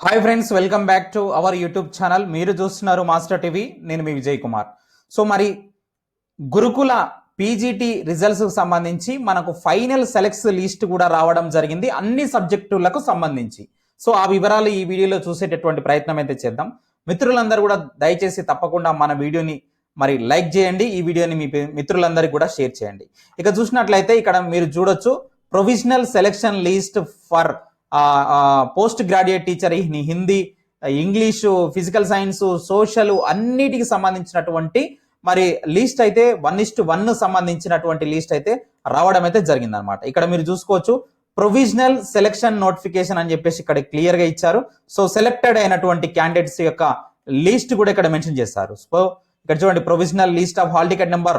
Hi friends welcome back to our YouTube channel మీరు చూస్తున్నారు master TV నేను మీ Vijay Kumar so మరి గురుకుల పీజీటీ రిజల్ట్స్కి సంబంధించి మనకు ఫైనల్ సెలెక్ట్స్ లిస్ట్ కూడా రావడం జరిగింది. అన్ని సబ్జెక్టులకు సంబంధించి. సో ఆ వివరాలు ఈ వీడియోలో చూసేటటువంటి ప్రయత్నం అయితే చేద్దాం. మిత్రులందరూ కూడా దయచేసి తప్పకుండా మన వీడియోని మరి లైక్ చేయండి. ఈ వీడియోని మీ మిత్రులందరికీ కూడా షేర్ చేయండి. ఇక చూసినట్లయితే ఇక్కడ మీరు చూడొచ్చు provisional selection list for post graduate teacher in Hindi English physical science social అన్నిటికి సంబంధించినటువంటి మరి లీస్ట్ అయితే వన్ ఇస్ట్ వన్ సంబంధించినటువంటి లీస్ట్ అయితే రావడం అయితే జరిగిందనమాట ఇక్కడ మీరు చూసుకోవచ్చు ప్రొవిజనల్ సెలెక్షన్ నోటిఫికేషన్ అని చెప్పేసి ఇక్కడ క్లియర్గా ఇచ్చారు. సో సెలెక్టెడ్ అయినటువంటి క్యాండిడేట్స్ యొక్క లిస్ట్ కూడా ఇక్కడ మెన్షన్ చేస్తారు సో ఇక్కడ చూడండి provisional list of hall ticket number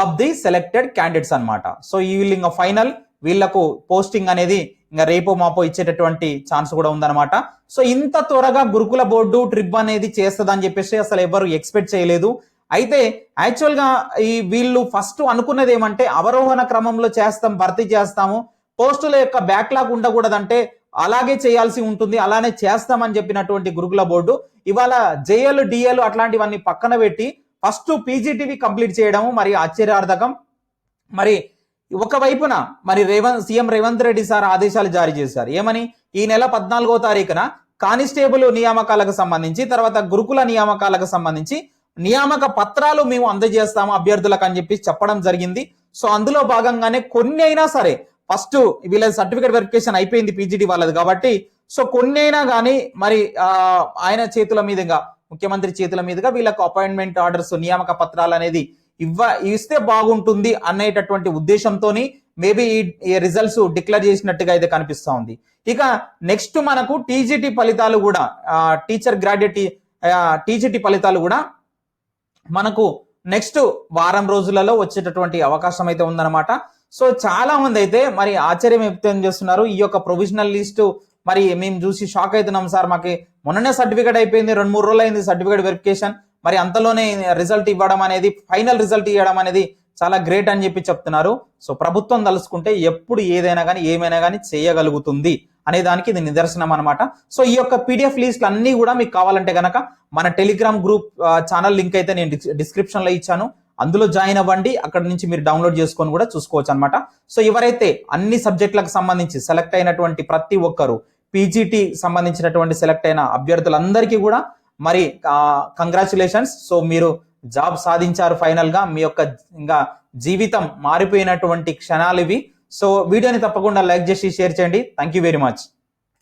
of the selected candidates అన్నమాట. సో ఈ వీళ్ళు ఇంకా ఫైనల్ వీళ్ళకు పోస్టింగ్ అనేది ఇంకా రేపు మాపో ఇచ్చేటటువంటి ఛాన్స్ కూడా ఉందన్నమాట. సో ఇంత త్వరగా గురుకుల బోర్డు ట్రిప్ అనేది చేస్తుందని చెప్పేసి అసలు ఎవరు ఎక్స్పెక్ట్ చేయలేదు. అయితే యాక్చువల్గా ఈ వీళ్ళు ఫస్ట్ అనుకున్నది ఏమంటే అవరోహణ క్రమంలో చేస్తాం భర్తీ చేస్తాము. పోస్టుల యొక్క బ్యాక్లాగ్ ఉండకూడదంటే అలాగే చేయాల్సి ఉంటుంది అలానే చేస్తామని చెప్పినటువంటి గురుకుల బోర్డు ఇవాళ జేఎల్ డిఎల్ అట్లాంటివన్నీ పక్కన పెట్టి ఫస్ట్ పీజీటీవీ కంప్లీట్ చేయడము మరి ఆశ్చర్యార్థకం. మరి ఒకవైపున మరి రేవంత్ సీఎం రేవంత్ రెడ్డి సార్ ఆదేశాలు జారీ చేశారు. ఏమని? ఈ నెల పద్నాలుగో తారీఖున కానిస్టేబుల్ నియామకాలకు సంబంధించి తర్వాత గురుకుల నియామకాలకు సంబంధించి నియామక పత్రాలు మేము అందజేస్తాము అభ్యర్థులకు అని చెప్పి చెప్పడం జరిగింది. సో అందులో భాగంగానే కొన్ని అయినా సరే ఫస్ట్ వీళ్ళ సర్టిఫికేట్ వెరిఫికేషన్ అయిపోయింది పీజీడీ వాళ్ళది కాబట్టి సో కొన్ని అయినా కానీ మరి ఆయన చేతుల మీదుగా ముఖ్యమంత్రి చేతుల మీదుగా వీళ్ళకు అపాయింట్మెంట్ ఆర్డర్స్ నియామక పత్రాలు అనేది ఇవ్వ ఇస్తే బాగుంటుంది అనేటటువంటి ఉద్దేశంతో మేబీ ఈ రిజల్ట్స్ డిక్లేర్ చేసినట్టుగా అయితే కనిపిస్తూ ఉంది. ఇక నెక్స్ట్ మనకు టీజీటీ ఫలితాలు కూడా టీచర్ గ్రాడ్యుయేట్ టీజీటీ ఫలితాలు కూడా మనకు నెక్స్ట్ వారం రోజులలో వచ్చేటటువంటి అవకాశం అయితే ఉందన్నమాట. సో చాలా మంది అయితే మరి ఆశ్చర్యం వ్యక్తం చేస్తున్నారు. ఈ యొక్క ప్రొవిజనల్ లిస్టు మరి మేము చూసి షాక్ అవుతున్నాం సార్. మాకు మొన్ననే సర్టిఫికేట్ అయిపోయింది. రెండు మూడు రోజులు అయింది సర్టిఫికేట్ వెరిఫికేషన్ మరి అంతలోనే రిజల్ట్ ఇవ్వడం అనేది ఫైనల్ రిజల్ట్ ఇవ్వడం అనేది చాలా గ్రేట్ అని చెప్పి చెప్తున్నారు. సో ప్రభుత్వం తలుసుకుంటే ఎప్పుడు ఏదైనా కానీ ఏమైనా కానీ చేయగలుగుతుంది అనే దానికి ఇది నిదర్శనం అనమాట సో ఈ యొక్క పీడిఎఫ్ లిస్ట్లు అన్నీ కూడా మీకు కావాలంటే కనుక మన టెలిగ్రామ్ గ్రూప్ ఛానల్ లింక్ అయితే నేను డిస్క్రిప్షన్లో ఇచ్చాను. అందులో జాయిన్ అవ్వండి. అక్కడ నుంచి మీరు డౌన్లోడ్ చేసుకొని కూడా చూసుకోవచ్చు అనమాట సో ఎవరైతే అన్ని సబ్జెక్టులకు సంబంధించి సెలెక్ట్ అయినటువంటి ప్రతి ఒక్కరు పీజీటీ సంబంధించినటువంటి సెలెక్ట్ అయిన అభ్యర్థులందరికీ కూడా మరి కంగ్రాచులేషన్స్ సో మీరు జాబ్ సాధించారు ఫైనల్గా. మీ యొక్క ఇంకా జీవితం మారిపోయినటువంటి క్షణాలు ఇవి. సో వీడియోని తప్పకుండా లైక్ చేసి షేర్ చేయండి. Thank you very much